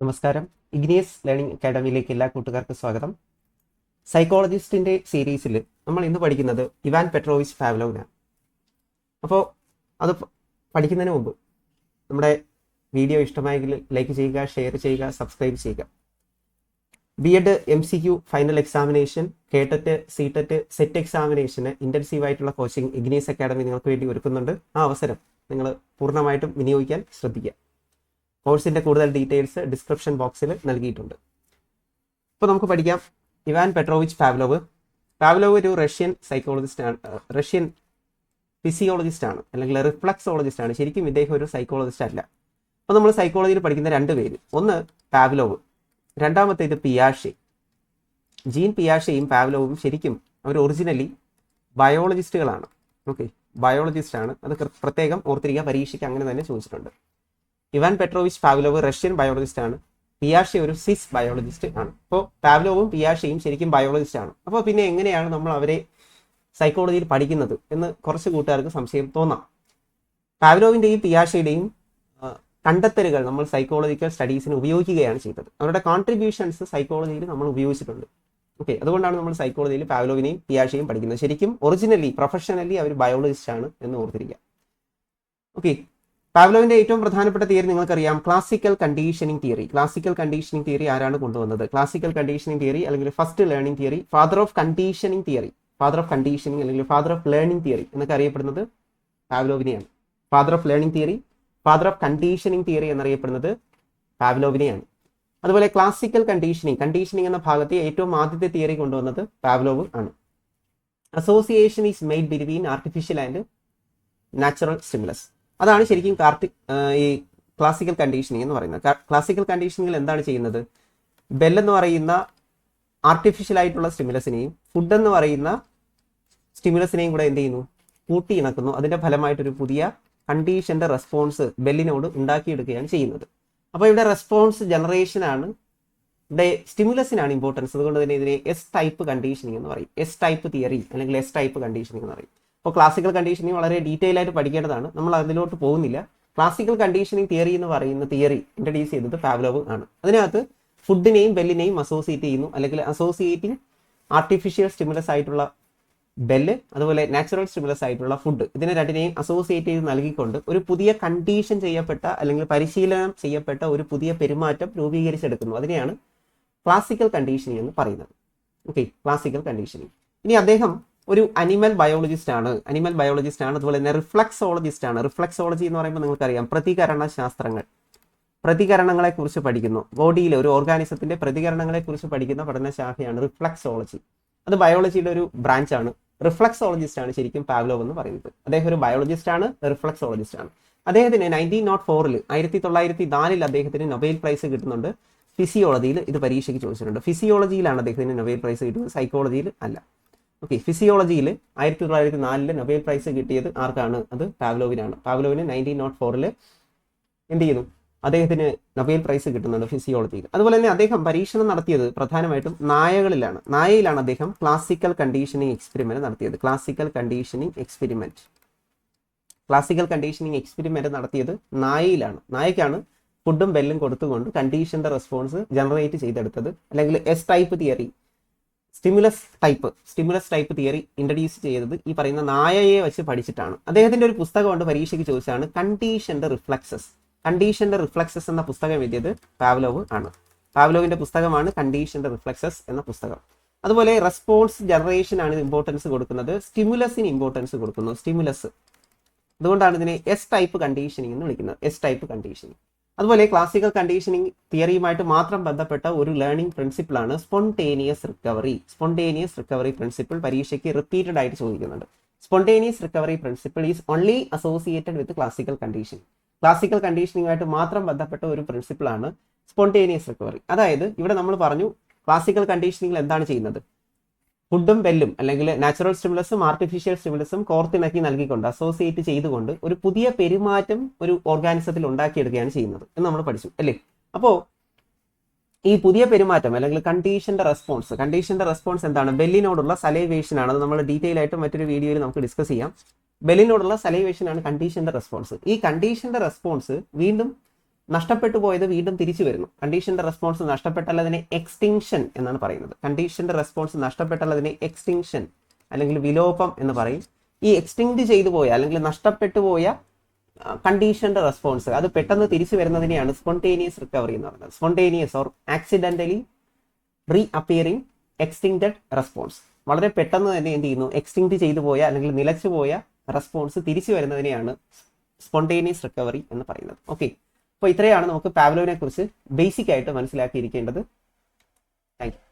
നമസ്കാരം. Igneous learning അക്കാഡമിയിലേക്ക് എല്ലാ കൂട്ടുകാർക്കും സ്വാഗതം. സൈക്കോളജിസ്റ്റിന്റെ സീരീസിൽ നമ്മൾ ഇന്ന് പഠിക്കുന്നത് ഇവാൻ പെട്രോവിച്ച് ഫാവ്ലോവിനാണ് അപ്പോൾ അത് പഠിക്കുന്നതിന് മുമ്പ് നമ്മുടെ വീഡിയോ ഇഷ്ടമായെങ്കിൽ ലൈക്ക് ചെയ്യുക ഷെയർ ചെയ്യുക സബ്സ്ക്രൈബ് ചെയ്യുക. B Ed M C Q final examination KTET CTET SET എക്സാമിനേഷന് intensive ആയിട്ടുള്ള കോച്ചിങ് ഇഗ്നീസ് അക്കാഡമി നിങ്ങൾക്ക് വേണ്ടി ഒരുക്കുന്നുണ്ട്. ആ അവസരം നിങ്ങൾ പൂർണമായിട്ടും വിനിയോഗിക്കാൻ ശ്രദ്ധിക്കുക. കോഴ്സിന്റെ കൂടുതൽ ഡീറ്റെയിൽസ് ഡിസ്ക്രിപ്ഷൻ ബോക്സിൽ നൽകിയിട്ടുണ്ട്. ഇപ്പോൾ നമുക്ക് പഠിക്കാം. Ivan Petrovich Pavlov. പാവ്ലോവ് ഒരു റഷ്യൻ സൈക്കോളജിസ്റ്റ് ആണ് റഷ്യൻ ഫിസിയോളജിസ്റ്റ് ആണ് അല്ലെങ്കിൽ റിഫ്ലക്സോളജിസ്റ്റ് ആണ്. ശരിക്കും ഇദ്ദേഹം ഒരു സൈക്കോളജിസ്റ്റ് അല്ല. അപ്പോൾ നമ്മൾ സൈക്കോളജിയിൽ പഠിക്കുന്ന രണ്ട് പേര്. ഒന്ന് പാവ്ലോവ് രണ്ടാമത്തേത് പിയാഷെ. ജീൻ പിയാഷയും പാവ്ലോവും ശരിക്കും അവർ ഒറിജിനലി ബയോളജിസ്റ്റുകളാണ് ഓക്കെ ബയോളജിസ്റ്റ് ആണ്. അത് പ്രത്യേകം ഓർത്തിരിക്കുക പരീക്ഷയ്ക്ക് അങ്ങനെ തന്നെ ചോദിച്ചിട്ടുണ്ട്. Ivan Petrovich Pavlov Russian biologist ആണ്. പിയാഷെ ഒരു സിസ് ബയോളജിസ്റ്റ് ആണ്. അപ്പോൾ പാവ്ലോവും പിയാഷയും ശരിക്കും ബയോളജിസ്റ്റ് ആണ്. അപ്പോൾ പിന്നെ എങ്ങനെയാണ് നമ്മൾ അവരെ സൈക്കോളജിയിൽ പഠിക്കുന്നത് എന്ന് കുറച്ച് കൂട്ടുകാർക്ക് സംശയം തോന്നാം. പാവ്ലോവിന്റെയും പിയാഷയുടെയും കണ്ടെത്തലുകൾ നമ്മൾ സൈക്കോളജിക്കൽ സ്റ്റഡീസിന് ഉപയോഗിക്കുകയാണ് ചെയ്തത്. അവരുടെ കോൺട്രിബ്യൂഷൻസ് സൈക്കോളജിയിൽ നമ്മൾ ഉപയോഗിച്ചിട്ടുണ്ട്. ഓക്കെ അതുകൊണ്ടാണ് നമ്മൾ സൈക്കോളജിയിൽ പാവ്ലോവിനെയും പിയാഷയും പഠിക്കുന്നത്. ശരിക്കും ഒറിജിനലി പ്രൊഫഷണലി അവർ ബയോളജിസ്റ്റ് ആണ് എന്ന് ഓർത്തിരിക്കുക. ഓക്കെ പാവ്ലോവിന്റെ ഏറ്റവും പ്രധാനപ്പെട്ട തിയറി നിങ്ങൾക്കറിയാം. Classical conditioning theory classical conditioning theory ആരാണ് കൊണ്ടുവന്നത്? ക്ലാസിക്കൽ കണ്ടീഷനിങ് തിയറി അല്ലെങ്കിൽ first learning theory father of conditioning theory father of conditioning അല്ലെങ്കിൽ ഫാദർ ഓഫ് ലേണിംഗ് തിയറി എന്നൊക്കെ അറിയപ്പെടുന്നത് പാവ്ലോവിനെയാണ്. Father of learning theory father of conditioning theory എന്നറിയപ്പെടുന്നത് പാവ്ലോവിനെയാണ്. അതുപോലെ classical conditioning conditioning എന്ന ഭാഗത്തെ ഏറ്റവും ആദ്യത്തെ തിയറി കൊണ്ടുവന്നത് പാവ്ലോവ് ആണ്. Association is made between artificial and natural stimulus അതാണ് ശരിക്കും കാർട്ടി ഈ ക്ലാസിക്കൽ കണ്ടീഷനിങ് എന്ന് പറയുന്നത്. ക്ലാസിക്കൽ കണ്ടീഷനിങ്ങിൽ എന്താണ് ചെയ്യുന്നത്? ബെൽ എന്ന് പറയുന്ന ആർട്ടിഫിഷ്യൽ ആയിട്ടുള്ള സ്റ്റിമുലസിനെയും ഫുഡ് എന്ന് പറയുന്ന സ്റ്റിമുലസിനെയും കൂടെ എന്ത് ചെയ്യുന്നു? കൂട്ടി ഇണക്കുന്നു. അതിന്റെ ഫലമായിട്ടൊരു പുതിയ കണ്ടീഷന്റെ റെസ്പോൺസ് ബെല്ലിനോട് ഉണ്ടാക്കിയെടുക്കുകയാണ് ചെയ്യുന്നത്. അപ്പോൾ ഇവിടെ റെസ്പോൺസ് ജനറേഷനാണ് ഇവിടെ സ്റ്റിമുലസിനാണ് ഇമ്പോർട്ടൻസ് അതുകൊണ്ട് തന്നെ ഇതിനെ എസ് ടൈപ്പ് കണ്ടീഷനിങ് എന്ന് പറയും. എസ് ടൈപ്പ് തിയറി അല്ലെങ്കിൽ എസ് ടൈപ്പ് കണ്ടീഷനിങ് എന്ന് പറയും. അപ്പോൾ ക്ലാസിക്കൽ കണ്ടീഷനിങ് വളരെ ഡീറ്റെയിൽ ആയിട്ട് പഠിക്കേണ്ടതാണ്. നമ്മൾ അതിലോട്ട് പോകുന്നില്ല. ക്ലാസിക്കൽ കണ്ടീഷനിങ് തിയറി എന്ന് പറയുന്ന തിയറി ഇൻട്രഡ്യൂസ് ചെയ്തത് പാവ്ലോവ് ആണ്. അതിനകത്ത് ഫുഡിനെയും ബെല്ലിനെയും അസോസിയേറ്റ് ചെയ്യുന്നു. അല്ലെങ്കിൽ അസോസിയേറ്റിംഗ് ആർട്ടിഫിഷ്യൽ സ്റ്റിമുലസ് ആയിട്ടുള്ള ബെല്ല് അതുപോലെ നാച്ചുറൽ സ്റ്റിമുലസ് ആയിട്ടുള്ള ഫുഡ് ഇതിനെ രണ്ടിനെയും അസോസിയേറ്റ് ചെയ്ത് നൽകിക്കൊണ്ട് ഒരു പുതിയ കണ്ടീഷൻ ചെയ്യപ്പെട്ട അല്ലെങ്കിൽ പരിശീലനം ചെയ്യപ്പെട്ട ഒരു പുതിയ പെരുമാറ്റം രൂപീകരിച്ചെടുക്കുന്നു. അതിനെയാണ് ക്ലാസിക്കൽ കണ്ടീഷനിങ് എന്ന് പറയുന്നത്. ഓക്കെ ക്ലാസിക്കൽ കണ്ടീഷനിങ് ഇനി അദ്ദേഹം ഒരു അനിമൽ ബയോളജിസ്റ്റ് ആണ്. അനിമൽ ബയോളജിസ്റ്റ് ആണ് അതുപോലെ തന്നെ റിഫ്ലക്സോളജിസ്റ്റ് ആണ്. റിഫ്ലക്സോളജി എന്ന് പറയുമ്പോൾ നിങ്ങൾക്കറിയാം പ്രതികരണ ശാസ്ത്രങ്ങൾ പ്രതികരണങ്ങളെ കുറിച്ച് പഠിക്കുന്നു ബോഡിയിലെ ഒരു ഓർഗാനിസത്തിന്റെ പ്രതികരണങ്ങളെ കുറിച്ച് പഠിക്കുന്ന പഠനശാഖയാണ് റിഫ്ലക്സോളജി അത് ബയോളജിയുടെ ഒരു ബ്രാഞ്ച് ആണ്. റിഫ്ലക്സോളജിസ്റ്റ് ആണ് ശരിക്കും പാവ്ലോവ് എന്ന് പറയുന്നത്. അദ്ദേഹം ഒരു ബയോളജിസ്റ്റ് ആണ് റിഫ്ലക്സോളജിസ്റ്റ് ആണ്. അദ്ദേഹത്തിന് നയന്റീൻ നോട്ട് ഫോറിൽ ആയിരത്തി തൊള്ളായിരത്തി നാലിൽ അദ്ദേഹത്തിന് നൊബേൽ പ്രൈസ് കിട്ടുന്നുണ്ട്. ഫിസിയോളജിയിൽ ഇത് പരീക്ഷയ്ക്ക് ചോദിച്ചിട്ടുണ്ട്. ഫിസിയോളജിയിലാണ് അദ്ദേഹത്തിന് നൊബേൽ പ്രൈസ് കിട്ടുന്നത്. സൈക്കോളജിയിൽ അല്ല. ഓക്കെ ഫിസിയോളജിയിൽ ആയിരത്തി തൊള്ളായിരത്തി നാലിൽ നൊബേൽ പ്രൈസ് കിട്ടിയത് ആർക്കാണ്? അത് പാവ്ലോവിനാണ്. പാവ്ലോവിന് നയന്റീൻ നോട്ട് ഫോറിൽ എന്ത് ചെയ്യുന്നു? അദ്ദേഹത്തിന് നൊബേൽ പ്രൈസ് കിട്ടുന്നുണ്ട് ഫിസിയോളജിയിൽ അതുപോലെ തന്നെ അദ്ദേഹം പരീക്ഷണം നടത്തിയത് പ്രധാനമായിട്ടും നായകളിലാണ്. നായയിലാണ് അദ്ദേഹം ക്ലാസിക്കൽ കണ്ടീഷനിങ് എക്സ്പെരിമെന്റ് നടത്തിയത്. Classical conditioning experiment classical conditioning experiment നടത്തിയത് നായയിലാണ്. നായക്കാണ് ഫുഡും ബെല്ലും കൊടുത്തുകൊണ്ട് കണ്ടീഷന്റെ റെസ്പോൺസ് ജനറേറ്റ് ചെയ്തെടുത്തത്. അല്ലെങ്കിൽ S type theory stimulus type stimulus type theory introduce ചെയ്തത് ഈ പറയുന്ന നായയെ വെച്ച് പഠിച്ചിട്ടാണ്. അദ്ദേഹത്തിന്റെ ഒരു പുസ്തകമുണ്ട് പരീക്ഷയ്ക്ക് ചോദിച്ചാണ് കണ്ടീഷൻഡ് റിഫ്ലക്സസ് കണ്ടീഷൻഡ് റിഫ്ലക്സസ് എന്ന പുസ്തകം എഴുതിയത് പാവ്ലോവ് ആണ്. പാവ്ലോവിന്റെ പുസ്തകമാണ് കണ്ടീഷൻഡ് റിഫ്ലക്സസ് എന്ന പുസ്തകം. അതുപോലെ റെസ്പോൺസ് ജനറേഷൻ ആണ് ഇമ്പോർട്ടൻസ് കൊടുക്കുന്നത്. സ്റ്റിമുലസിന് ഇമ്പോർട്ടൻസ് കൊടുക്കുന്നു. സ്റ്റിമുലസ് അതുകൊണ്ടാണ് ഇതിനെ എസ് ടൈപ്പ് കണ്ടീഷനിങ് എന്ന് വിളിക്കുന്നത്. എസ് ടൈപ്പ് കണ്ടീഷനിങ് അതുപോലെ ക്ലാസിക്കൽ കണ്ടീഷനിങ് തിയറിയുമായിട്ട് മാത്രം ബന്ധപ്പെട്ട ഒരു learning പ്രിൻസിപ്പിളാണ് spontaneous recovery spontaneous recovery principle പരീക്ഷയ്ക്ക് റിപ്പീറ്റഡ് ആയിട്ട് ചോദിക്കുന്നുണ്ട്. Spontaneous recovery principle is only associated with classical condition classical കണ്ടീഷനിങ്ങുമായിട്ട് മാത്രം ബന്ധപ്പെട്ട ഒരു പ്രിൻസിപ്പിളാണ് സ്പോണ്ടേനിയസ് റിക്കവറി അതായത് ഇവിടെ നമ്മൾ പറഞ്ഞു ക്ലാസിക്കൽ കണ്ടീഷനിങ്ങിൽ എന്താണ് ചെയ്യുന്നത്? ഫുഡും വെല്ലും അല്ലെങ്കിൽ നാച്ചുറൽ സ്റ്റിമുലസും ആർട്ടിഫിഷ്യൽ സ്റ്റിമുലസും കോർത്തിണക്കി നൽകിക്കൊണ്ട് അസോസിയേറ്റ് ചെയ്തുകൊണ്ട് ഒരു പുതിയ പെരുമാറ്റം ഒരു ഓർഗാനിസത്തിൽ ഉണ്ടാക്കിയെടുക്കുകയാണ് ചെയ്യുന്നത് എന്ന് നമ്മൾ പഠിച്ചു അല്ലേ? അപ്പോൾ ഈ പുതിയ പെരുമാറ്റം അല്ലെങ്കിൽ കണ്ടീഷന്റെ റെസ്പോൺസ് കണ്ടീഷന്റെ റെസ്പോൺസ് എന്താണ്? ബെല്ലിനോടുള്ള സലൈവേഷൻ ആണ്. അത് നമ്മൾ ഡീറ്റെയിൽ ആയിട്ട് മറ്റൊരു വീഡിയോയിൽ നമുക്ക് ഡിസ്കസ് ചെയ്യാം. ബെല്ലിനോടുള്ള സലൈവേഷൻ ആണ് കണ്ടീഷന്റെ റെസ്പോൺസ്. ഈ കണ്ടീഷന്റെ റെസ്പോൺസ് വീണ്ടും നഷ്ടപ്പെട്ടു പോയത് വീണ്ടും തിരിച്ചു വരുന്നു. കണ്ടീഷന്റെ റെസ്പോൺസ് നഷ്ടപ്പെട്ടാൽ അതിനെ എക്സ്റ്റിങ്ഷൻ എന്നാണ് പറയുന്നത്. കണ്ടീഷന്റെ റെസ്പോൺസ് നഷ്ടപ്പെട്ടാൽ അതിനെ എക്സ്റ്റിങ്ഷൻ അല്ലെങ്കിൽ വിലോപം എന്ന് പറയും. ഈ എക്സ്റ്റിങ്ക്ട് ചെയ്തു പോയ അല്ലെങ്കിൽ നഷ്ടപ്പെട്ടു പോയ കണ്ടീഷന്റെ റെസ്പോൺസ് അത് പെട്ടെന്ന് തിരിച്ചു വരുന്നതിനെയാണ് സ്പോണ്ടേനിയസ് റിക്കവറി എന്ന് പറയുന്നത്. Spontaneous or accidentally reappearing extincted response വളരെ പെട്ടെന്ന് തന്നെ എന്ത് ചെയ്യുന്നു? എക്സ്റ്റിങ്ക്ട് ചെയ്തു പോയ അല്ലെങ്കിൽ നിലച്ചു പോയ റെസ്പോൺസ് തിരിച്ചു വരുന്നതിനെയാണ് സ്പോണ്ടേനിയസ് റിക്കവറി എന്ന് പറയുന്നത്. ഓക്കെ അപ്പോൾ ഇത്രയാണ് നമുക്ക് പാവലോവിനെ കുറിച്ച് ബേസിക് ആയിട്ട് മനസ്സിലാക്കിയിരിക്കേണ്ടത്. Thank you